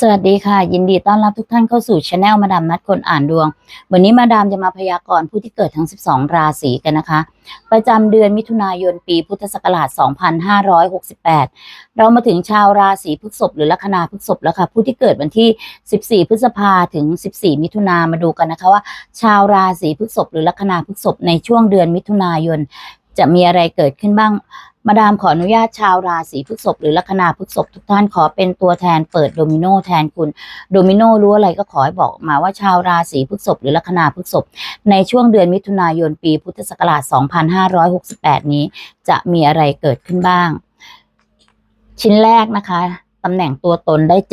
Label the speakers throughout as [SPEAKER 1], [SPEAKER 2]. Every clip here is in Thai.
[SPEAKER 1] สวัสดีค่ะ ยินดีต้อนรับทุกท่านเข้าสู่ช anel มาดามนัดคนอ่านดวง วันนี้มาดามจะมาพยากรณ์ผู้ที่เกิดทั้ง 12 ราศีกันนะคะ ประจำเดือนมิถุนายนปีพุทธศักราช 2568 เรามาถึงชาวราศีพฤษภหรือลัคนาพฤษภแล้วค่ะผู้ที่เกิดวันที่ 14 พฤษภาถึง 14 มิถุนามาดูกันนะคะว่า ชาวราศีพฤษภหรือลัคนาพฤษภในช่วงเดือนมิถุนายนจะมีอะไรเกิดขึ้นบ้าง มาดามขออนุญาตชาวราศีพฤษภหรือลัคนาพฤษภทุกท่านขอเป็นตัวแทนเปิดโดมิโนแทนคุณโดมิโนรู้อะไรก็ขอให้บอกมาว่าชาวราศีพฤษภหรือลัคนาพฤษภในช่วงเดือนมิถุนายนปีพุทธศักราช 2568 นี้ จะมีอะไรเกิดขึ้นบ้าง ชิ้นแรกนะคะตำแหน่งตัวตนได้77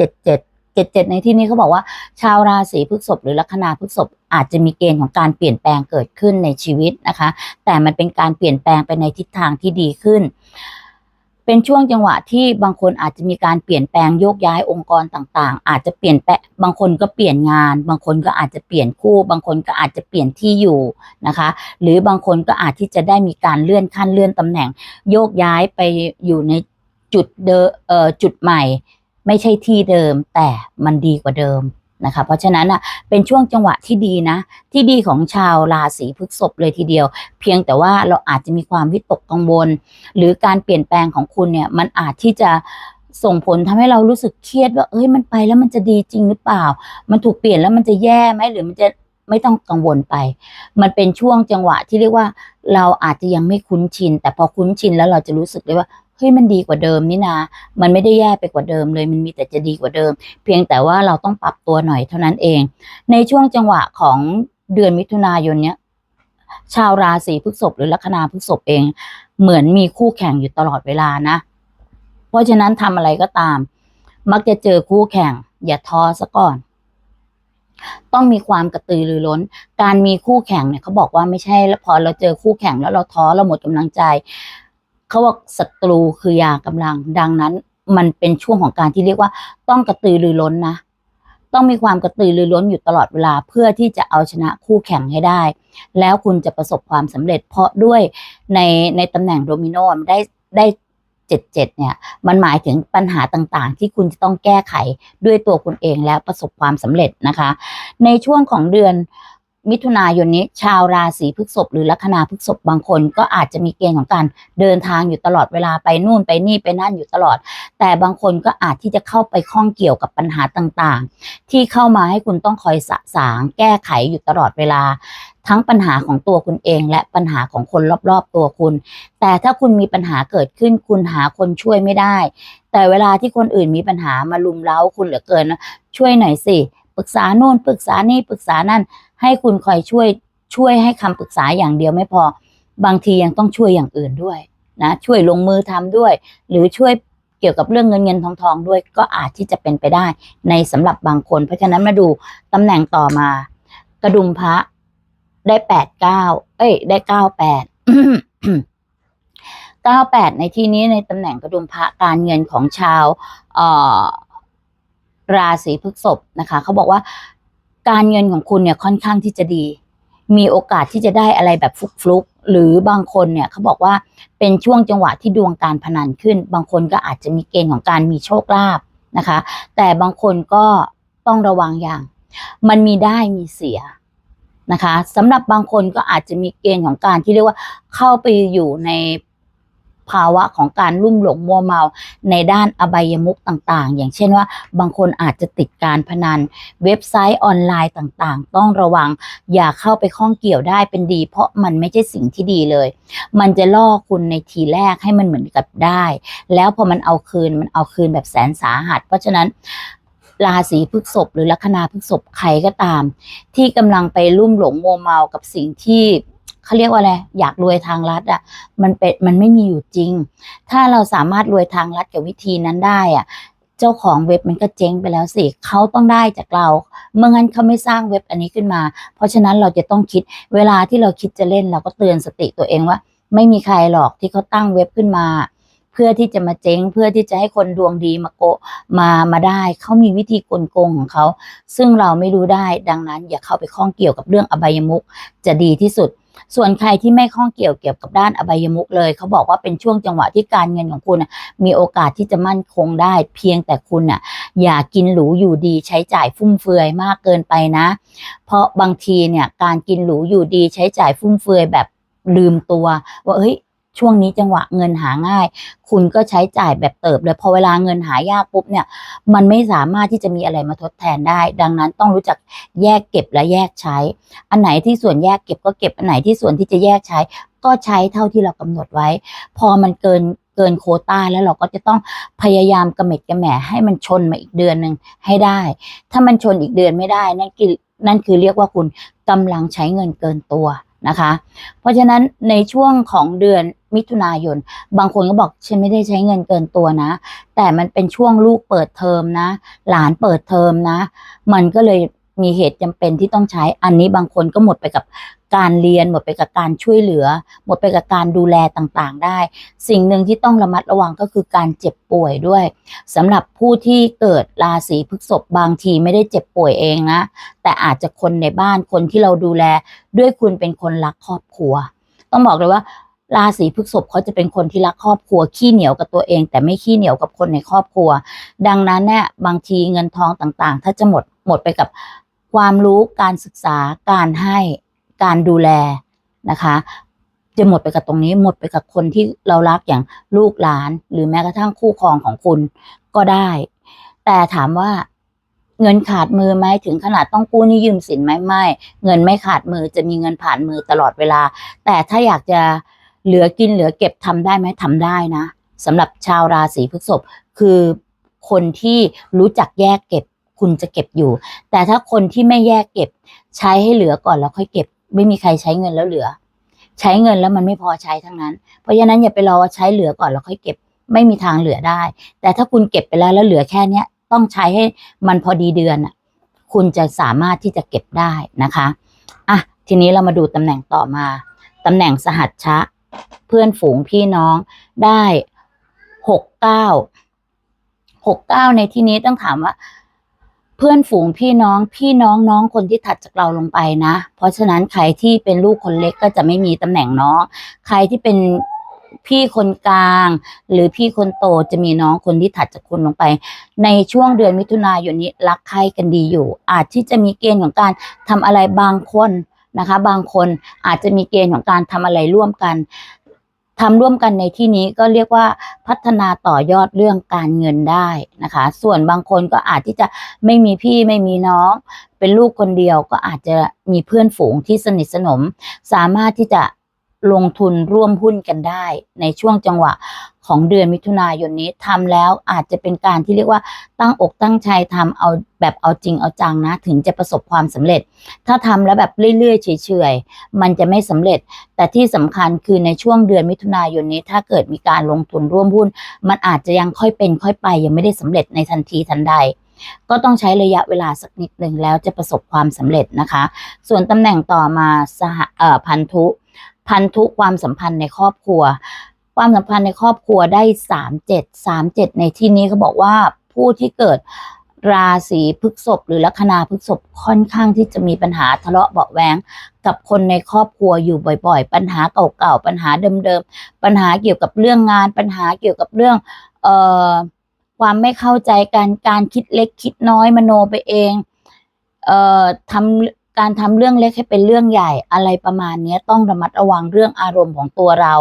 [SPEAKER 1] 77ในที่นี้เขาบอกว่า ชาวราศีพฤษภหรือลัคนาพฤษภอาจจะมีเกณฑ์ของการเปลี่ยนแปลงเกิดขึ้นในชีวิตนะคะ แต่มันเป็นการเปลี่ยนแปลงไปในทิศทางที่ดีขึ้น เป็นช่วงจังหวะที่บางคนอาจจะมีการเปลี่ยนแปลงโยกย้ายองค์กรต่างๆ อาจจะเปลี่ยนแปลงบางคนก็เปลี่ยนงาน บางคนก็อาจจะเปลี่ยนคู่ บางคนก็อาจจะเปลี่ยนที่อยู่นะคะ หรือบางคนก็อาจที่จะได้มีการเลื่อนขั้นเลื่อนตำแหน่ง โยกย้ายไปอยู่ในจุดเดิมเอ่อจุดใหม่ ไม่ใช่ที่เดิมแต่มันดีกว่าเดิม นะคะ เพราะฉะนั้นอะเป็นช่วงจังหวะที่ดีนะ ที่ดีของชาวราศีพฤษภเลยทีเดียว เพียงแต่ว่าเราอาจจะมีความวิตกกังวล หรือการเปลี่ยนแปลงของคุณเนี่ยมันอาจที่จะส่งผลทำให้เรารู้สึกเครียดว่าเอ้ยมันไปแล้วมันจะดีจริงหรือเปล่า มันถูกเปลี่ยนแล้วมันจะแย่ไหมหรือมันจะไม่ต้องกังวลไป มันเป็นช่วงจังหวะที่เรียกว่า เราอาจจะยังไม่คุ้นชิน แต่พอคุ้นชินแล้วเราจะรู้สึกเลยว่า ฮ้ยมันดีกว่าเดิมนี่นามันไม่ได้แย่ไปกว่าเดิมเลย มันมีแต่จะดีกว่าเดิม เพียงแต่ว่าเราต้องปรับตัวหน่อยเท่านั้นเอง ในช่วงจังหวะของเดือนมิถุนายนเนี้ยชาวราศีพฤษภหรือลัคนาพฤษภเอง เหมือนมีคู่แข่งอยู่ตลอดเวลานะ เพราะฉะนั้นทำอะไรก็ตาม มักจะเจอคู่แข่ง อย่าท้อซะก่อน ต้องมีความกระตือรือร้น การมีคู่แข่งเนี่ยเขาบอกว่าไม่ใช่แล้วพอเราเจอคู่แข่งแล้วเราท้อเราหมดกำลังใจ เขาบอกศัตรูคือยากำลัง ดังนั้น มันเป็นช่วงของการที่เรียกว่า ต้องกระตือรือร้นนะ ต้องมีความกระตือรือร้นอยู่ตลอดเวลาเพื่อที่จะเอาชนะคู่แข่งให้ได้ แล้วคุณจะประสบความสำเร็จ เพราะด้วยในในตำแหน่งโดมิโนมันได้ได้เจ็ดเจ็ดเนี่ยมันหมายถึงปัญหาต่างๆ ที่คุณจะต้องแก้ไขด้วยตัวคุณเองแล้วประสบความสำเร็จนะคะ ในช่วงของเดือน มิถุนายนนี้ชาวราศีพฤษภหรือลัคนาพฤษภบางคนก็อาจจะมีเกณฑ์ของการเดินทางอยู่ตลอดเวลาไปนู่นไปนี่ไปนั่นอยู่ตลอด แต่บางคนก็อาจที่จะเข้าไปข้องเกี่ยวกับปัญหาต่างๆ ที่เข้ามาให้คุณต้องคอยสะสางแก้ไขอยู่ตลอดเวลา ทั้งปัญหาของตัวคุณเอง และปัญหาของคนรอบๆตัวคุณ แต่ถ้าคุณมีปัญหาเกิดขึ้นคุณหาคนช่วยไม่ได้ แต่เวลาที่คนอื่นมีปัญหามาลุมเล้าคุณเหลือเกินนะช่วยหน่อยสิปรึกษาโน่นปรึกษานี่ปรึกษานั่น ให้คุณคอยช่วยช่วยให้คำปรึกษาอย่างเดียวไม่พอ บางทียังต้องช่วยอย่างอื่นด้วยนะช่วยลงมือทำด้วย หรือช่วยเกี่ยวกับเรื่องเงินเงินทองทองด้วย ก็อาจที่จะเป็นไปได้ในสำหรับบางคน เพราะฉะนั้นมาดูตำแหน่งต่อมา กระดุมพระได้แปดเก้าเอ้ย ได้เก้าแปดเก้าแปดในที่นี้ในตำแหน่งกระดุมพระการเงินของชาวเอ่อราศีพฤษภนะคะเขาบอกว่า การเงินของคุณเนี่ยค่อนข้างที่จะดี มีโอกาสที่จะได้อะไรแบบฟลุกๆหรือบางคนเนี่ยเขาบอกว่าเป็นช่วงจังหวะที่ดวงการพนันขึ้น บางคนก็อาจจะมีเกณฑ์ของการมีโชคลาภนะคะ แต่บางคนก็ต้องระวังอย่าง มันมีได้มีเสียนะคะสำหรับบางคนก็อาจจะมีเกณฑ์ของการที่เรียกว่าเข้าไปอยู่ใน ภาวะของการลุ่มหลงมัวเมาในด้านอบายมุขต่างๆ อย่างเช่นว่าบางคนอาจจะติดการพนัน เว็บไซต์ออนไลน์ต่างๆ ต้องระวังอย่าเข้าไปข้องเกี่ยวได้เป็นดี เพราะมันไม่ใช่สิ่งที่ดีเลย มันจะล่อคุณในทีแรกให้มันเหมือนกับได้ แล้วพอมันเอาคืนมันเอาคืนแบบแสนสาหัส เพราะฉะนั้นราศีพฤษภหรือลัคนาพฤษภใครก็ตาม ที่กำลังไปลุ่มหลงโมวเมากับสิ่งที่ เขาเรียกว่าอะไรอยากรวยทางลัดอะมันเป็นมันไม่มีอยู่จริง ถ้าเราสามารถรวยทางลัดกับวิธีนั้นได้อะเจ้าของเว็บมันก็เจ๊งไปแล้วสิเขาต้องได้จากเราเมื่องั้นเขาไม่สร้างเว็บอันนี้ขึ้นมา เพราะฉะนั้นเราจะต้องคิดเวลาที่เราคิดจะเล่นเราก็เตือนสติตัวเองว่า ไม่มีใครหรอกที่เขาตั้งเว็บขึ้นมาเพื่อที่จะมาเจ๊งเพื่อที่จะให้คนดวงดีมาโกะมามาได้ เขามีวิธีกลโกงของเขา ซึ่งเราไม่รู้ได้ดังนั้น อย่าเข้าไปข้องเกี่ยวกับเรื่องอบายมุขจะดีที่สุด ส่วนใครที่ไม่ข้องเกี่ยวเกี่ยวกับด้านอบายมุกเลย เขาบอกว่าเป็นช่วงจังหวะที่การเงินของคุณมีโอกาสที่จะมั่นคงได้ เพียงแต่คุณน่ะอย่ากินหรูอยู่ดีใช้จ่ายฟุ่มเฟือยมากเกินไปนะ เพราะบางทีเนี่ยการกินหรูอยู่ดีใช้จ่ายฟุ่มเฟือยแบบลืมตัว ว่าเฮ้ย ช่วงนี้จังหวะเงินหาง่าย คุณก็ใช้จ่ายแบบเติบเลยพอเวลาเงินหายากปุ๊บเนี่ยมันไม่สามารถที่จะมีอะไรมาทดแทนได้ ดังนั้นต้องรู้จักแยกเก็บและแยกใช้ อันไหนที่ส่วนแยกเก็บก็เก็บอันไหนที่ส่วนที่จะแยกใช้ ก็ใช้เท่าที่เรากำหนดไว้ พอมันเกินเกินโคต้าแล้วเราก็จะต้องพยายามกระเม็ดกระแหม่ให้มันชนมาอีกเดือนหนึ่งให้ได้ ถ้ามันชนอีกเดือนไม่ได้ นั่นคือนั่นคือเรียกว่าคุณกำลังใช้เงินเกินตัว นะคะ เพราะฉะนั้นในช่วงของเดือนมิถุนายน บางคนก็บอกฉันไม่ได้ใช้เงินเกินตัวนะ แต่มันเป็นช่วงลูกเปิดเทอมนะ หลานเปิดเทอมนะ มันก็เลยมีเหตุจำเป็นที่ต้องใช้อันนี้บางคนก็หมดไปกับ การเรียน หมดไปกับการช่วยเหลือ หมดไปกับการดูแลต่างๆ ได้ สิ่งหนึ่งที่ต้องระมัดระวังก็คือการเจ็บป่วยด้วยสำหรับผู้ที่เกิดราศีพฤษภบางทีไม่ได้เจ็บป่วยเองนะ แต่อาจจะคนในบ้านคนที่เราดูแลด้วยคุณเป็นคนรักครอบครัว ต้องบอกเลยว่าราศีพฤษภเขาจะเป็นคนที่รักครอบครัวขี้เหนียวกับตัวเอง แต่ไม่ขี้เหนียวกับคนในครอบครัว ดังนั้นเนี่ยบางทีเงินทองต่างๆ ถ้าจะหมดหมดไปกับความรู้การศึกษาการให้ การดูแลนะคะ จะหมดไปกับตรงนี้หมดไปกับคนที่เรารักอย่างลูกหลาน หรือแม้กระทั่งคู่ครองของคุณก็ได้ แต่ถามว่าเงินขาดมือไหมถึงขนาดต้องกู้นี้ยืมสินไหมไม่ เงินไม่ขาดมือจะมีเงินผ่านมือตลอดเวลา แต่ถ้าอยากจะเหลือกินเหลือเก็บทำได้ไหมทำได้นะสำหรับชาวราศีพฤษภคือคนที่รู้จักแยกเก็บ คุณจะเก็บอยู่ แต่ถ้าคนที่ไม่แยกเก็บ ใช้ให้เหลือก่อนแล้วค่อยเก็บ ไม่มีใครใช้เงินแล้วเหลือ ใช้เงินแล้วมันไม่พอใช้ทั้งนั้น เพราะฉะนั้นอย่าไปรอว่าใช้เหลือก่อนแล้วค่อยเก็บไม่มีทางเหลือได้ แต่ถ้าคุณเก็บไปแล้วแล้วเหลือแค่เนี้ยต้องใช้ให้มันพอดีเดือนอะคุณจะสามารถที่จะเก็บได้นะคะอะทีนี้เรามาดูตำแหน่งต่อมาตำแหน่งสหัชชะ เพื่อนฝูงพี่น้องได้หกเก้าหกเก้าในที่นี้ต้องถามว่า พื่อนฝูงพี่น้องพี่น้องน้องคนที่ถัดจากเราลงไปนะ เพราะฉะนั้นใครที่เป็นลูกคนเล็กก็จะไม่มีตำแหน่งน้องใครที่เป็นพี่คนกลาง หรือพี่คนโตจะมีน้องคนที่ถัดจากคุณลงไป ในช่วงเดือนมิถุนายนนี้รักใครกันดีอยู่ อาจที่จะมีเกณฑ์ของการทำอะไรบางคนนะคะ บางคนอาจจะมีเกณฑ์ของการทำอะไรร่วมกัน ทำร่วมกันในที่นี้ก็เรียกว่าพัฒนาต่อยอดเรื่องการเงินได้นะคะ ส่วนบางคนก็อาจที่จะไม่มีพี่ไม่มีน้อง เป็นลูกคนเดียวก็อาจจะมีเพื่อนฝูงที่สนิทสนม สามารถที่จะลงทุนร่วมหุ้นกันได้ในช่วงจังหวะ ของเดือนมิถุนายนนี้ทำแล้วอาจจะเป็นการที่เรียกว่าตั้งอกตั้งใจทำเอาแบบเอาจริงเอาจังนะ ถึงจะประสบความสำเร็จ ถ้าทำแล้วแบบเรื่อยๆเฉยๆมันจะไม่สำเร็จ แต่ที่สำคัญคือในช่วงเดือนมิถุนายนนี้ ถ้าเกิดมีการลงทุนร่วมหุ้น มันอาจจะยังค่อยเป็นค่อยไป ยังไม่ได้สำเร็จในทันทีทันใดก็ต้องใช้ระยะเวลาสักนิดหนึ่งแล้วจะประสบความสำเร็จนะคะ ส่วนตำแหน่งต่อมาสหพันธุ พันธุความสัมพันธ์ในครอบครัว ความสัมพันธ์ในครอบครัวได้สามเจ็ดสามเจ็ดในที่นี้เขาบอกว่าผู้ที่เกิดราศีพฤกษภหรือลัคนาพฤกษภค่อนข้างที่จะมีปัญหาทะเลาะเบาะแวงกับคนในครอบครัวอยู่บ่อย ๆ ปัญหาเก่าๆปัญหาเดิมๆปัญหาเกี่ยวกับเรื่องงาน ปัญหาเกี่ยวกับเรื่องเอ่อความไม่เข้าใจกันการคิดเล็กคิดน้อยมโนไปเองเอ่อทำ การทำเรื่องเล็กให้เป็นเรื่องใหญ่อะไรประมาณเนี้ยต้องระมัดระวังเรื่องอารมณ์ของตัวเรา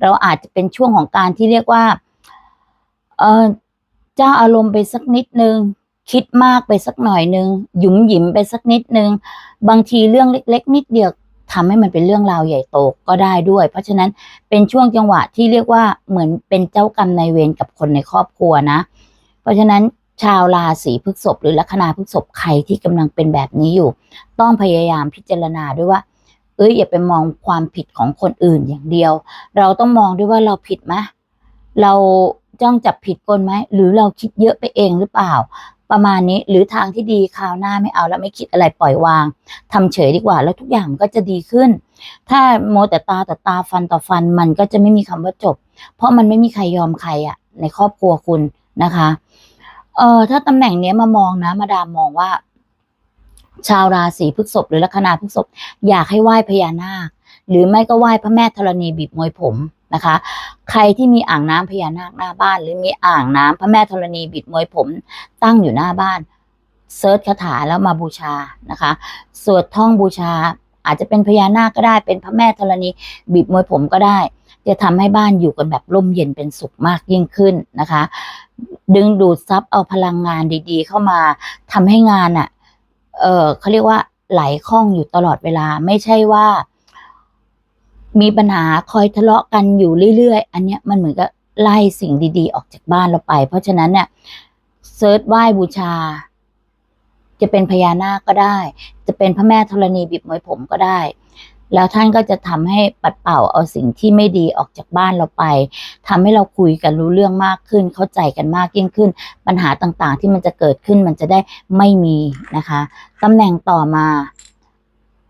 [SPEAKER 1] เราอาจจะเป็นช่วงของการที่เรียกว่า เออเจ้าอารมณ์ไปสักนิดนึง คิดมากไปสักหน่อยนึงหยุมหยิมไปสักนิดนึง บางทีเรื่องเล็ก ๆ นิดเดียวทำให้มันเป็นเรื่องราวใหญ่โตก็ได้ด้วย เพราะฉะนั้นเป็นช่วงจังหวะที่เรียกว่าเหมือนเป็นเจ้ากรรมนายเวรกับคนในครอบครัวนะ เพราะฉะนั้น ชาวราศีพฤษภหรือลัคนาพฤษภใครที่กำลังเป็นแบบนี้อยู่ ต้องพยายามพิจารณาด้วยว่า เอ้ยอย่าไปมองความผิดของคนอื่นอย่างเดียว เราต้องมองด้วยว่าเราผิดไหมเราจ้องจับผิดคนไหมหรือเราคิดเยอะไปเองหรือเปล่า ประมาณนี้หรือทางที่ดีคราวหน้าไม่เอาแล้วไม่คิดอะไรปล่อยวางทำเฉยดีกว่า แล้วทุกอย่างก็จะดีขึ้น ถ้าโมแต่ตาต่อตาฟันต่อฟันมันก็จะไม่มีคำว่าจบ เพราะมันไม่มีใครยอมใครอะในครอบครัวคุณนะคะ เออถ้าตำแหน่งเนี้ยมามองนะมาดามมองว่า ชาวราศีพฤษภหรือลัคนาพฤษภอยากให้ไหว้พญานาค หรือไม่ก็ไหว้พระแม่ธรณีบีบมวยผมนะคะ ใครที่มีอ่างน้ำพญานาคหน้าบ้าน หรือมีอ่างน้ำพระแม่ธรณีบีบมวยผม ตั้งอยู่หน้าบ้านเซิร์ชคาถาแล้วมาบูชานะคะ สวดท่องบูชาอาจจะเป็นพญานาคก็ได้เป็นพระแม่ธรณีบีบมวยผมก็ได้ จะทำให้บ้านอยู่กันแบบร่มเย็นเป็นสุขมากยิ่งขึ้นนะคะ ดึงดูดซับเอาพลังงานดีๆ เข้ามาทำให้งานอะ เออเขาเรียกว่าไหลคล่องอยู่ตลอดเวลา ไม่ใช่ว่า มีปัญหาคอยทะเลาะกันอยู่เรื่อยๆ อันเนี้ยมันเหมือนกับไล่สิ่งดีๆ ออกจากบ้านเราไป เพราะฉะนั้นเนี่ยเซิร์ชไหว้บูชา จะเป็นพญานาคก็ได้ จะเป็นพระแม่ธรณีบีบมวยผมก็ได้ แล้วท่านก็จะทำให้ปัดเป่าเอาสิ่งที่ไม่ดีออกจากบ้านเราไปทำให้เราคุยกันรู้เรื่องมากขึ้น เข้าใจกันมากยิ่งขึ้น ปัญหาต่างๆ ที่มันจะเกิดขึ้นมันจะได้ไม่มีนะคะตำแหน่งต่อมา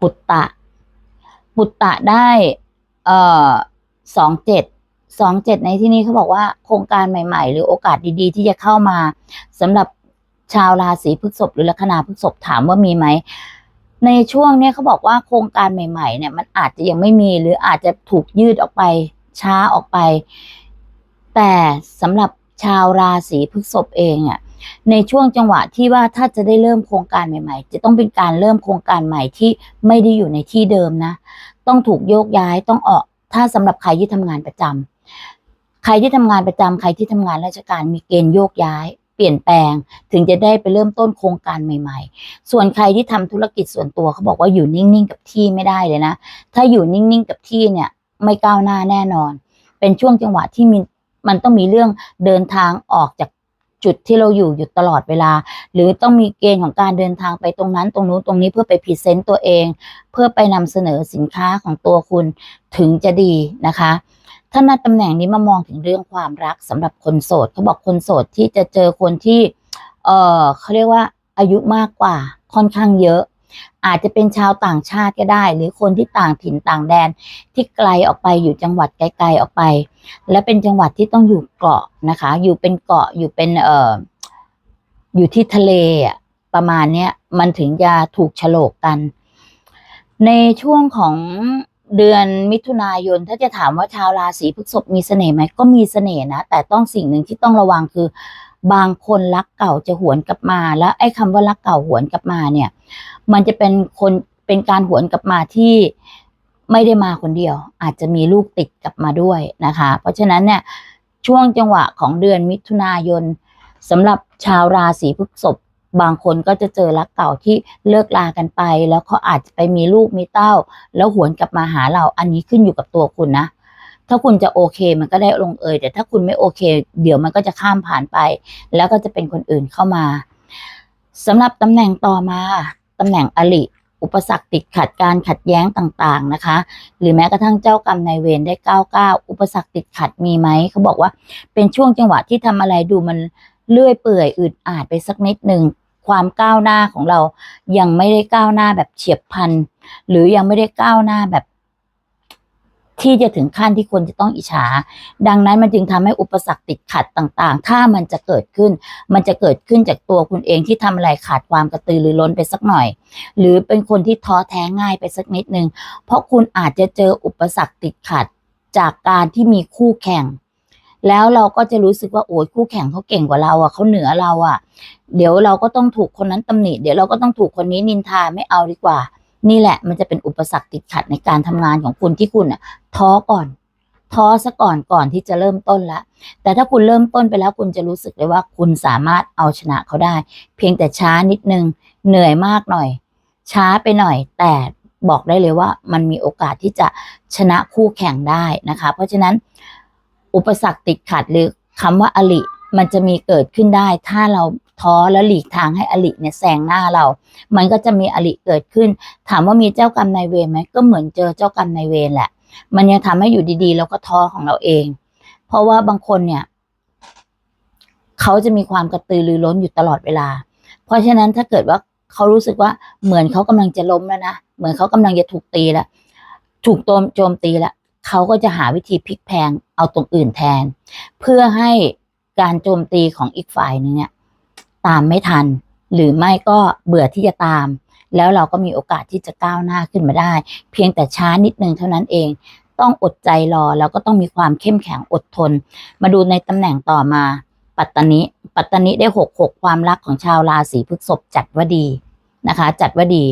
[SPEAKER 1] ปุตตะ ปุตตะได้เอ่อสองเจ็ดสองเจ็ดในที่นี้เขาบอกว่าโครงการใหม่ๆ หรือโอกาสดีๆ ที่จะเข้ามาสำหรับชาวราศีพฤษภหรือลัคนาพฤษภถามว่ามีไหม ในช่วงเนี้ยเขาบอกว่าโครงการใหม่ ๆ เนี่ยมันอาจจะยังไม่มีหรืออาจจะถูกยืดออกไป ช้าออกไป แต่สำหรับชาวราศีพฤษภเองอะในช่วงจังหวะที่ว่าถ้าจะได้เริ่มโครงการใหม่ ๆ จะต้องเป็นการเริ่มโครงการใหม่ที่ไม่ได้อยู่ในที่เดิมนะ ต้องถูกโยกย้ายต้องออก ถ้าสำหรับใครที่ทำงานประจำใครที่ทำงานประจำใครที่ทำงานราชการมีเกณฑ์โยกย้าย ปลี่ยนแปลงถึงจะได้ไปเริ่มต้นโครงการใหม่ ๆ ส่วนใครที่ทำธุรกิจส่วนตัวเขาบอกว่าอยู่นิ่งๆกับที่ไม่ได้เลยนะ ถ้าอยู่นิ่งๆกับที่เนี่ยไม่ก้าวหน้าแน่นอน เป็นช่วงจังหวะที่มีมันต้องมีเรื่องเดินทางออกจากจุดที่เราอยู่อยู่ตลอดเวลา หรือต้องมีเกณฑ์ของการเดินทางไปตรงนั้น ตรงนู้นตรงนี้เพื่อไปพรีเซนต์ตัวเอง เพื่อไปนำเสนอสินค้าของตัวคุณถึงจะดีนะคะ ถ้านัดตำแหน่งนี้มามองถึงเรื่องความรักสำหรับคนโสดเขาบอกคนโสดที่จะเจอคนที่ เออเขาเรียกว่าอายุมากกว่าค่อนข้างเยอะ อาจจะเป็นชาวต่างชาติก็ได้ หรือคนที่ต่างถิ่นต่างแดนที่ไกลออกไปอยู่จังหวัดไกลๆออกไป และเป็นจังหวัดที่ต้องอยู่เกาะนะคะ อยู่เป็นเกาะอยู่เป็นเอ่ออยู่ที่ทะเลประมาณเนี้ยมันถึงจะถูกฉลกกัน ในช่วงของ เดือนมิถุนายน ถ้าจะถามว่าชาวราศีพฤษภมีเสน่ห์ไหมก็มีเสน่ห์นะ แต่ต้องสิ่งหนึ่งที่ต้องระวังคือ บางคนรักเก่าจะหวนกลับมา แล้วไอ้คำว่ารักเก่าหวนกลับมาเนี่ย มันจะเป็นคนเป็นการหวนกลับมาที่ไม่ได้มาคนเดียว อาจจะมีลูกติดกลับมาด้วยนะคะ เพราะฉะนั้นเนี่ยช่วงจังหวะของเดือนมิถุนายนสำหรับชาวราศีพฤษภ บางคนก็จะเจอรักเก่าที่เลิกลากันไป แล้วเขาอาจจะไปมีลูกมีเต้า แล้วหวนกลับมาหาเราอันนี้ขึ้นอยู่กับตัวคุณนะ ถ้าคุณจะโอเคมันก็ได้ลงเอยแต่ถ้าคุณไม่โอเค เดี๋ยวมันก็จะข้ามผ่านไป แล้วก็จะเป็นคนอื่นเข้ามาสำหรับตำแหน่งต่อมาตำแหน่งอลิอุปสรรคติดขัดการขัดแย้งต่างๆนะคะ หรือแม้กระทั่งเจ้ากรรมนายเวรได้ก้าวก้าอุปสรรคติดขัดมีไหมเขาบอกว่าเป็นช่วงจังหวะที่ทำอะไรดูมันเลื่อยเปื่อยอืดอาดไปสักนิดหนึ่ง ความก้าวหน้าของเรา ยังไม่ได้ก้าวหน้าแบบเฉียบพลัน หรือยังไม่ได้ก้าวหน้าแบบ ที่จะถึงขั้นที่คนจะต้องอิจฉา ดังนั้นมันจึงทำให้อุปสรรคติดขัดต่าง ๆ ถ้ามันจะเกิดขึ้น มันจะเกิดขึ้นจากตัวคุณเองที่ทำอะไรขาดความกระตือรือร้นไปสักหน่อย หรือเป็นคนที่ท้อแท้ง่ายไปสักนิดนึง เพราะคุณอาจจะเจออุปสรรคติดขัดจากการที่มีคู่แข่ง แล้วเราก็จะรู้สึกว่าโอ้ยคู่แข่งเขาเก่งกว่าเราอะเขาเหนือเราอะ เดี๋ยวเราก็ต้องถูกคนนั้นตำหนิ เดี๋ยวเราก็ต้องถูกคนนี้นินทาไม่เอาดีกว่า นี่แหละมันจะเป็นอุปสรรคติดขัดในการทำงานของคุณที่คุณอะท้อก่อนท้อซะก่อนก่อนที่จะเริ่มต้นละ แต่ถ้าคุณเริ่มต้นไปแล้วคุณจะรู้สึกเลยว่าคุณสามารถเอาชนะเขาได้ เพียงแต่ช้านิดนึง เหนื่อยมากหน่อย ช้าไปหน่อย แต่บอกได้เลยว่ามันมีโอกาสที่จะชนะคู่แข่งได้นะคะ เพราะฉะนั้น อุปสรรคติดขัดหรือคำว่าอลิมันจะมีเกิดขึ้นได้ ถ้าเราท้อแล้วหลีกทางให้อลิเนี่ยแซงหน้าเรา มันก็จะมีอลิเกิดขึ้น ถามว่ามีเจ้ากรรมนายเวรไหมก็เหมือนเจอเจ้ากรรมนายเวรแหละ มันยังทำให้อยู่ดีๆเราก็ท้อของเราเอง เพราะว่าบางคนเนี่ย เขาจะมีความกระตือรือร้นอยู่ตลอดเวลา เพราะฉะนั้นถ้าเกิดว่าเขารู้สึกว่าเหมือนเขากำลังจะล้มแล้วนะ เหมือนเขากำลังจะถูกตีแล้ว ถูกโจมโจมตีแล้ว เขาก็จะหาวิธีพลิกแพงเอาตรงอื่นแทน เพื่อให้การโจมตีของอีกฝ่ายนึงเนี่ยตามไม่ทัน หรือไม่ก็เบื่อที่จะตาม แล้วเราก็มีโอกาสที่จะก้าวหน้าขึ้นมาได้ เพียงแต่ช้านิดนึงเท่านั้นเอง ต้องอดใจรอแล้วก็ต้องมีความเข้มแข็งอดทน มาดูในตำแหน่งต่อมา ปัตตานิปัตตานิได้หกหกความรักของชาวราศีพฤษภจัดว่าดีนะคะ จัดว่าดี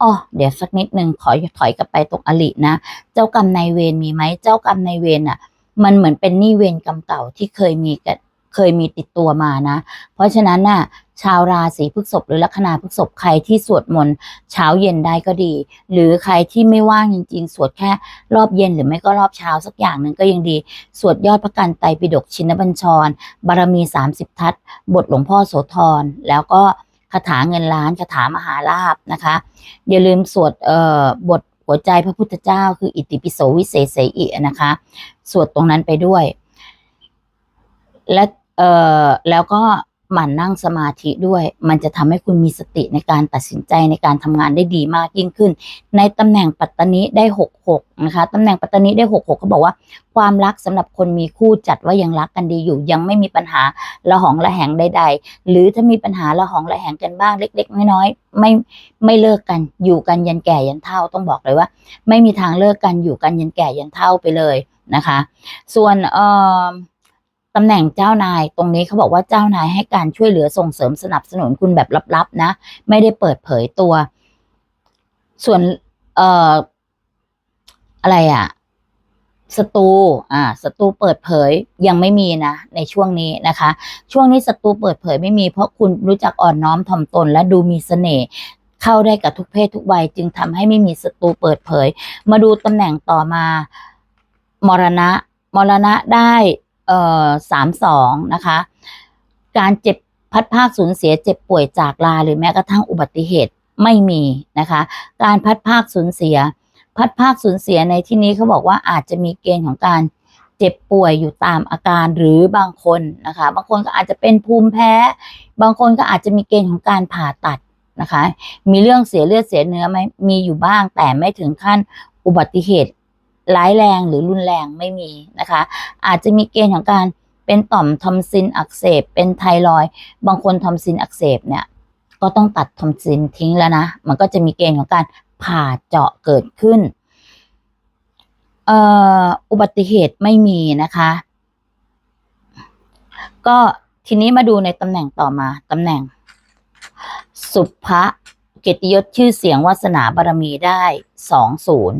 [SPEAKER 1] อ๋อเดี๋ยวสักนิดหนึ่งขอถอยกลับไปตรงอลินะ เจ้ากรรมนายเวรมีไหมเจ้ากรรมนายเวรอะ มันเหมือนเป็นหนี้เวรกรรมเก่าที่เคยมีกันเคยมีติดตัวมานะ เพราะฉะนั้นน่ะ ชาวราศีพฤษภหรือลัคนาพฤษภใครที่สวดมนต์เช้าเย็นได้ก็ดี หรือใครที่ไม่ว่างจริงๆ สวดแค่รอบเย็นหรือไม่ก็รอบเช้าสักอย่างหนึ่งก็ยังดี สวดยอดพระกันไตรปิฎกชินบัญชร บารมี 30 ทัศบทหลวงพ่อโสธรแล้วก็ คาถาเงินล้านคาถามหาลาบนะคะ อย่าลืมสวดเอ่อบทหัวใจพระพุทธเจ้า คืออิติปิโสวิเศษเสอินะคะ สวดตรงนั้นไปด้วย และเอ่อแล้วก็ หมั่นนั่งสมาธิด้วย มันจะทำให้คุณมีสติในการตัดสินใจในการทำงานได้ดีมากยิ่งขึ้น ในตำแหน่งปัตตานิได้หกหกนะคะตำแหน่งปัตตานิได้หกหกเขาบอกว่า ความรักสำหรับคนมีคู่จัดว่ายังรักกันดีอยู่ ยังไม่มีปัญหาละหองละแหงใด ๆ หรือถ้ามีปัญหาละหองละแหงกันบ้างเล็ก ๆ น้อยๆไม่ไม่เลิกกันอยู่กันยันแก่ยันเฒ่าต้องบอกเลยว่า ไม่มีทางเลิกกันอยู่กันยันแก่ยันเฒ่าไปเลยนะคะ ส่วนเอ่อ ตำแหน่งเจ้านายตรงนี้เขาบอกว่าเจ้านายให้การช่วยเหลือส่งเสริมสนับสนุนคุณแบบลับๆนะ ไม่ได้เปิดเผยตัว ส่วนเอ่ออะไรอะศัตรูอ่าศัตรูเปิดเผยยังไม่มีนะ ในช่วงนี้นะคะ ช่วงนี้ศัตรูเปิดเผยไม่มีเพราะคุณรู้จักอ่อนน้อมถ่อมตน และดูมีเสน่ห์เข้าได้กับทุกเพศทุกวัยจึงทำให้ไม่มีศัตรูเปิดเผย มาดูตำแหน่งต่อมา มรณะ มรณะได้ เอ่อสามสองนะคะ การเจ็บพัดภาคสูญเสียเจ็บป่วยจากลาหรือแม้กระทั่งอุบัติเหตุไม่มีนะคะ การพัดภาคสูญเสีย พัดภาคสูญเสียในที่นี้เขาบอกว่าอาจจะมีเกณฑ์ของการเจ็บป่วยอยู่ตามอาการหรือบางคนนะคะ บางคนก็อาจจะเป็นภูมิแพ้ บางคนก็อาจจะมีเกณฑ์ของการผ่าตัดนะคะ มีเรื่องเสียเลือดเสียเนื้อไหมมีอยู่บ้างแต่ไม่ถึงขั้นอุบัติเหตุ ร้ายแรงหรือรุนแรงไม่มีนะคะ อาจจะมีเกณฑ์ของการเป็นต่อมทอมซินอักเสบ เป็นไทรอยบางคนทอมซินอักเสบเนี่ยก็ต้องตัดทอมซินทิ้งแล้วนะ มันก็จะมีเกณฑ์ของการผ่าเจาะเกิดขึ้นเอ่ออุบัติเหตุไม่มีนะคะ ก็ทีนี้มาดูในตำแหน่งต่อมาตำแหน่ง สุภะ เกียรติยศชื่อเสียงวาสนาบารมีได้สองศูนย์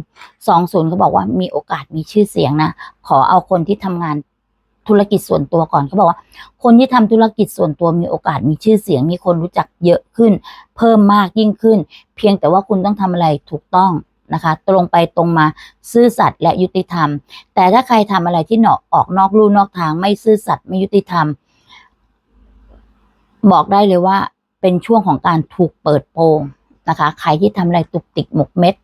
[SPEAKER 1] สองศูนย์เขาบอกว่ามีโอกาสมีชื่อเสียงนะ ขอเอาคนที่ทำงานธุรกิจส่วนตัวก่อนเขาบอกว่า คนที่ทำธุรกิจส่วนตัวมีโอกาสมีชื่อเสียง มีคนรู้จักเยอะขึ้น เพิ่มมากยิ่งขึ้น เพียงแต่ว่าคุณต้องทำอะไรถูกต้องนะคะ ตรงไปตรงมาซื่อสัตย์และยุติธรรม แต่ถ้าใครทำอะไรที่เนาะออกนอกลู่นอกทางไม่ซื่อสัตย์ไม่ยุติธรรม บอกได้เลยว่า เป็นช่วงของการถูกเปิดโปงนะคะใครที่ทำอะไรตุกติกหมกเม็ด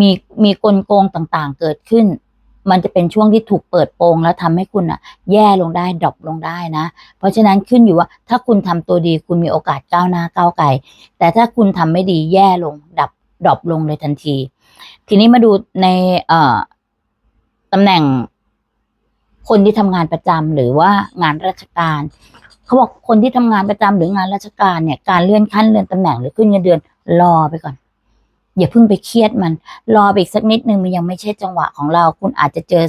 [SPEAKER 1] มีมีกลโกงต่างๆ เกิดขึ้น มันจะเป็นช่วงที่ถูกเปิดโปงแล้วทำให้คุณอะแย่ลงได้ดรอปลงได้นะ เพราะฉะนั้นขึ้นอยู่ว่า ถ้าคุณทำตัวดีคุณมีโอกาสก้าวหน้าก้าวไกลแต่ถ้าคุณทำไม่ดีแย่ลงดับดรอปลงเลยทันที ทีนี้มาดูในเอ่อตำแหน่งคนที่ทำงานประจำหรือว่างานราชการ เขาบอกคนที่ทำงานประจำหรืองานราชการเนี่ยการเลื่อนขั้นเลื่อนตำแหน่งหรือขึ้นเงินเดือนรอไปก่อน อย่าเพิ่งไปเครียดมัน รอไปอีกสักนิดนึงมันยังไม่ใช่จังหวะของเรา คุณอาจจะเจอ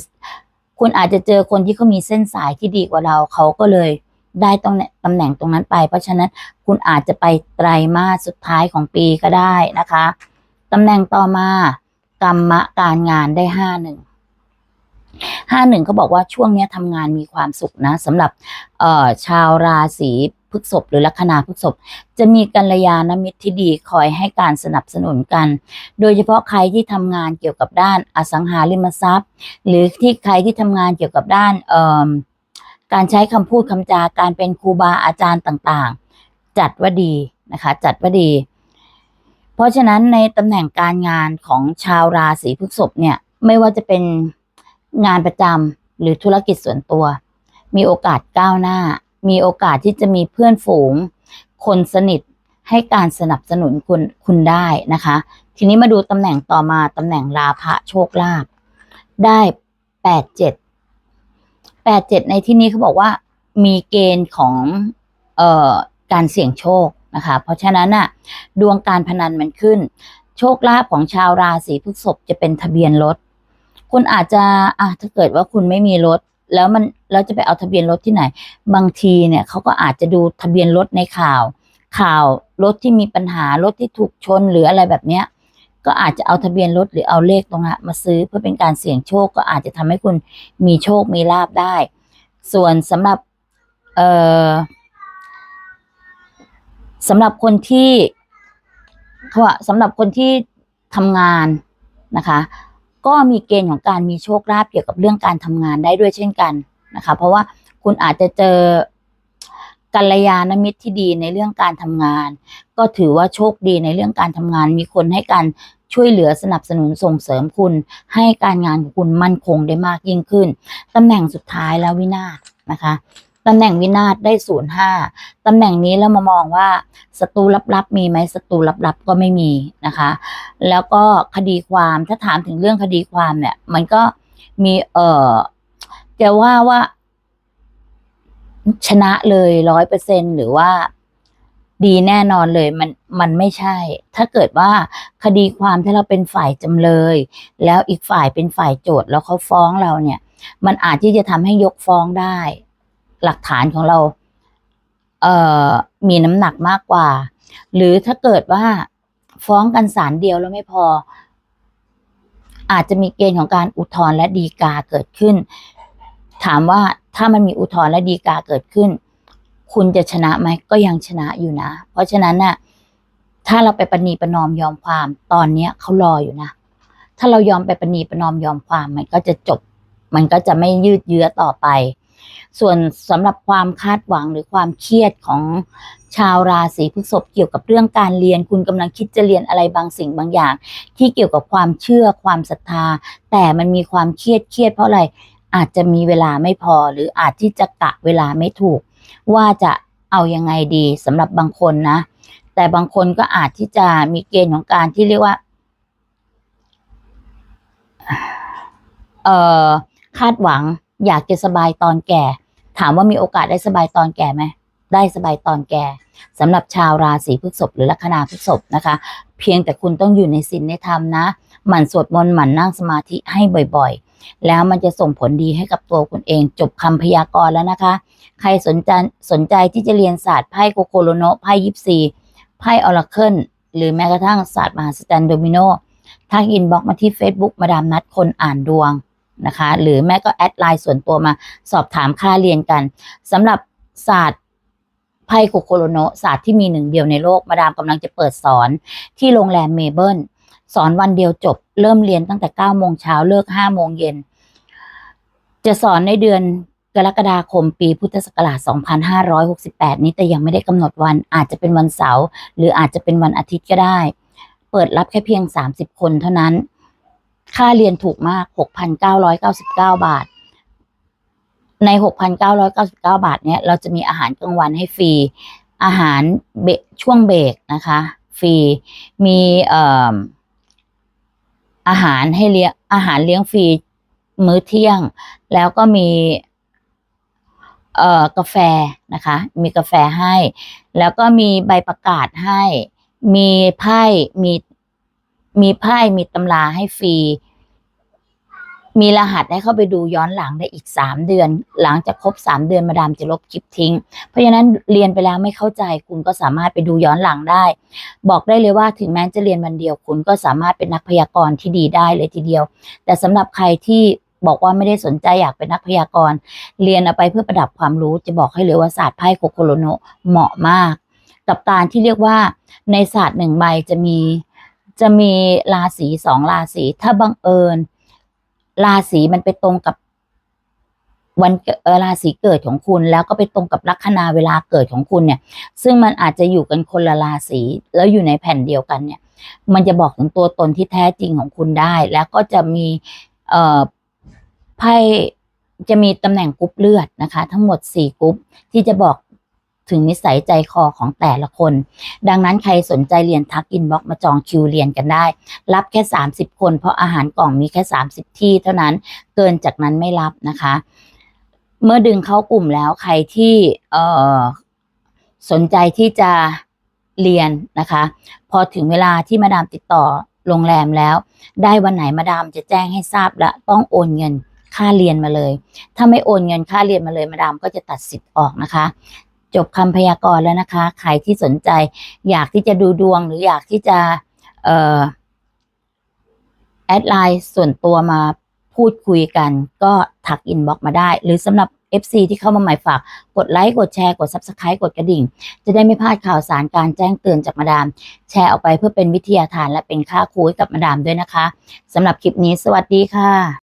[SPEAKER 1] คุณอาจจะเจอคนที่เขามีเส้นสายที่ดีกว่าเราเขาก็เลยได้ตรงตำแหน่งตรงนั้นไป เพราะฉะนั้นคุณอาจจะไปไตรมาสสุดท้ายของปีก็ได้นะคะตำแหน่งต่อมากรรมะการงานได้ห้าหนึ่ง ห้าหนึ่งเขาบอกว่าช่วงนี้ทำงานมีความสุขนะสำหรับเอ่อชาวราศีพฤกษภหรือลัคนาพฤกษภจะมีกัลยาณมิตรที่ดีคอยให้การสนับสนุนกัน โดยเฉพาะใครที่ทำงานเกี่ยวกับด้านอสังหาริมทรัพย์ หรือที่ใครที่ทำงานเกี่ยวกับด้านเอ่อการใช้คำพูดคำจาการเป็นครูบาอาจารย์ต่างๆ จัดว่าดีนะคะ จัดว่าดี เพราะฉะนั้นในตำแหน่งการงานของชาวราศีพฤษภเนี่ยไม่ว่าจะเป็น งานประจำหรือธุรกิจส่วนตัว มีโอกาสก้าวหน้า มีโอกาสที่จะมีเพื่อนฝูง คนสนิทให้การสนับสนุนคุณคุณได้นะคะ ทีนี้มาดูตำแหน่งต่อมาตำแหน่งลาภะโชคลาภได้แปดเจ็ดแปดเจ็ดในที่นี้เขาบอกว่ามีเกณฑ์ของเอ่อการเสี่ยงโชคนะคะ เพราะฉะนั้นน่ะดวงการพนันมันขึ้น โชคลาภของชาวราศีพฤษภจะเป็นทะเบียนรถ คุณอาจจะอะถ้าเกิดว่าคุณไม่มีรถ แล้วมันแล้วจะไปเอาทะเบียนรถที่ไหน บางทีเนี่ยเขาก็อาจจะดูทะเบียนรถในข่าว ข่าวรถที่มีปัญหารถที่ถูกชนหรืออะไรแบบเนี้ย ก็อาจจะเอาทะเบียนรถหรือเอาเลขตรงนั้นมาซื้อเพื่อเป็นการเสี่ยงโชค ก็อาจจะทำให้คุณมีโชคมีลาบได้ ส่วนสำหรับเอ่อสำหรับคนที่เขาว่าสำหรับคนที่ทำงานนะคะ ก็มีเกณฑ์ของการมีโชคลาภเกี่ยวกับเรื่องการทำงานได้ด้วยเช่นกันนะคะ เพราะว่าคุณอาจจะเจอกัลยาณมิตรที่ดีในเรื่องการทำงาน ก็ถือว่าโชคดีในเรื่องการทำงาน มีคนให้การช่วยเหลือสนับสนุนส่งเสริมคุณ ให้การงานของคุณมั่นคงได้มากยิ่งขึ้นตำแหน่งสุดท้ายแล้ววินาศนะคะ ตำแหน่งวินาศได้ศูนย์ห้าตำแหน่งนี้เรามามองว่าศัตรูลับๆมีไหมศัตรูลับๆก็ไม่มีนะคะ แล้วก็คดีความถ้าถามถึงเรื่องคดีความเนี่ย มันก็มีเออจะว่าว่า ชนะเลยร้อยเปอร์เซ็นหรือว่าดีแน่นอนเลยมันมันไม่ใช่ ถ้าเกิดว่าคดีความที่เราเป็นฝ่ายจำเลย แล้วอีกฝ่ายเป็นฝ่ายโจทย์แล้วเขาฟ้องเราเนี่ย มันอาจที่จะทำให้ยกฟ้องได้ หลักฐานของเราเอ่อมีน้ำหนักมากกว่า หรือถ้าเกิดว่าฟ้องกันศาลเดียวแล้วไม่พอ อาจจะมีเกณฑ์ของการอุทธรณ์และดีกาเกิดขึ้น ถามว่าถ้ามันมีอุทธรณ์และดีกาเกิดขึ้น คุณจะชนะไหมก็ยังชนะอยู่นะ เพราะฉะนั้นน่ะถ้าเราไปประนีประนอมยอมความตอนเนี้ยเขารออยู่นะ ถ้าเรายอมไปประนีประนอมยอมความมันก็จะจบ มันก็จะไม่ยืดเยื้อต่อไป ส่วนสำหรับความคาดหวังหรือความเครียดของชาวราศีพฤษภเกี่ยวกับเรื่องการเรียน คุณกำลังคิดจะเรียนอะไรบางสิ่งบางอย่าง ที่เกี่ยวกับความเชื่อความศรัทธา แต่มันมีความเครียดเครียดเพราะอะไรอาจจะมีเวลาไม่พอ หรืออาจที่จะกะเวลาไม่ถูก ว่าจะเอายังไงดีสำหรับบางคนนะ แต่บางคนก็อาจที่จะมีเกณฑ์ของการที่เรียกว่าเอ่อคาดหวัง อยากจะสบายตอนแก่ ถามว่ามีโอกาสได้สบายตอนแก่ไหมได้สบายตอนแก่สำหรับชาวราศีพฤษภหรือลัคนาพฤษภนะคะ เพียงแต่คุณต้องอยู่ในศีลในธรรมนะหมั่นสวดมนต์หมั่นนั่งสมาธิให้บ่อยๆ แล้วมันจะส่งผลดีให้กับตัวคุณเองจบคำพยากรณ์แล้วนะคะ ใครสนใจสนใจที่จะเรียนศาสตร์ไพ่โกโคโลโนไพ่ยิปซีไพ่ออราเคิลหรือแม้กระทั่งศาสตร์มหาสจรรย์โดมิโนทักอินบ็อกมาที่ Facebook มาดามนัดคนอ่านดวง นะคะ หรือแม่ก็แอดไลน์ส่วนตัวมาสอบถามค่าเรียนกันสำหรับศาสตร์ไพ่โคโคโลโนศาสตร์ที่มีหนึ่งเดียวในโลกมาดามกำลังจะเปิดสอนที่โรงแรมเมเบิลสอนวันเดียวจบ เริ่มเรียนตั้งแต่9โมงเช้าเลิก5โมงเย็น จะสอนในเดือนกรกฎาคมปีพุทธศักราช 2568 นี้แต่ยังไม่ได้กำหนดวันอาจจะเป็นวันเสาร์หรืออาจจะเป็นวันอาทิตย์ก็ได้ เปิดรับแค่เพียง 30 คนเท่านั้น ค่าเรียนถูกมาก 6,999 บาท ใน 6,999 บาท เนี่ยเราจะมีอาหารกลางวันให้ฟรี อาหารเบกช่วงเบรกนะคะ ฟรี มีเอ่ออาหารให้เลี้ยง อาหารเลี้ยงฟรีมื้อเที่ยง แล้วก็มีเอ่อกาแฟนะคะ มีกาแฟให้ แล้วก็มีใบประกาศให้ มีไพ่ มี มีไพ่มีตำราให้ฟรี มีรหัสให้เข้าไปดูย้อนหลังได้อีกสามเดือน หลังจากครบสามเดือนมาดามจะลบคลิปทิ้ง เพราะฉะนั้นเรียนไปแล้วไม่เข้าใจคุณก็สามารถไปดูย้อนหลังได้ บอกได้เลยว่าถึงแม้จะเรียนวันเดียวคุณก็สามารถเป็นนักพยากรณ์ที่ดีได้เลยทีเดียว แต่สำหรับใครที่บอกว่าไม่ได้สนใจอยากเป็นนักพยากรณ์ เรียนเอาไปเพื่อประดับความรู้จะบอกให้เลยว่าศาสตร์ไพ่โคโคโลโนเหมาะมาก กับการที่เรียกว่าในศาสตร์หนึ่งใบจะมี จะมีราศีสองราศีถ้าบังเอิญ ราศีมันไปตรงกับวันเออราศีเกิดของคุณ แล้วก็ไปตรงกับลัคนาเวลาเกิดของคุณเนี่ย ซึ่งมันอาจจะอยู่กันคนละราศีแล้วอยู่ในแผ่นเดียวกันเนี่ย มันจะบอกถึงตัวตนที่แท้จริงของคุณได้ แล้วก็จะมีเอ่อไพ่จะมีตำแหน่งกรุ๊ปเลือดนะคะ ทั้งหมดสี่กรุ๊ปที่จะบอก ถึงนิสัยใจคอของแต่ละคน ดังนั้นใครสนใจเรียนทักอินบ็อกมาจองคิวเรียนกันได้ รับแค่ 30 คนเพราะอาหารกล่องมีแค่ 30 ที่เท่านั้นเกินจากนั้นไม่รับนะคะ เมื่อดึงเข้ากลุ่มแล้วใครที่เอ่อสนใจที่จะเรียนนะคะ พอถึงเวลาที่มาดามติดต่อโรงแรมแล้ว ได้วันไหนมาดามจะแจ้งให้ทราบและต้องโอนเงินค่าเรียนมาเลย ถ้าไม่โอนเงินค่าเรียนมาเลยมาดามก็จะตัดสิทธิ์ออกนะคะ จบคำพยากรณ์แล้วนะคะ ใครที่สนใจ อยากที่จะดูดวงหรืออยากที่จะเออแอดไลน์ส่วนตัวมาพูดคุยกัน ก็ทักอินบ็อกมาได้ หรือสำหรับ FC ที่เข้ามาใหม่ฝาก กดไลค์ กดแชร์ กด Subscribe กดกระดิ่ง จะได้ไม่พลาดข่าวสารการแจ้งเตือนจากมาดาม แชร์ออกไปเพื่อเป็นวิทยาทานและเป็นค่าครูให้กับมาดามด้วยนะคะสำหรับคลิปนี้สวัสดีค่ะ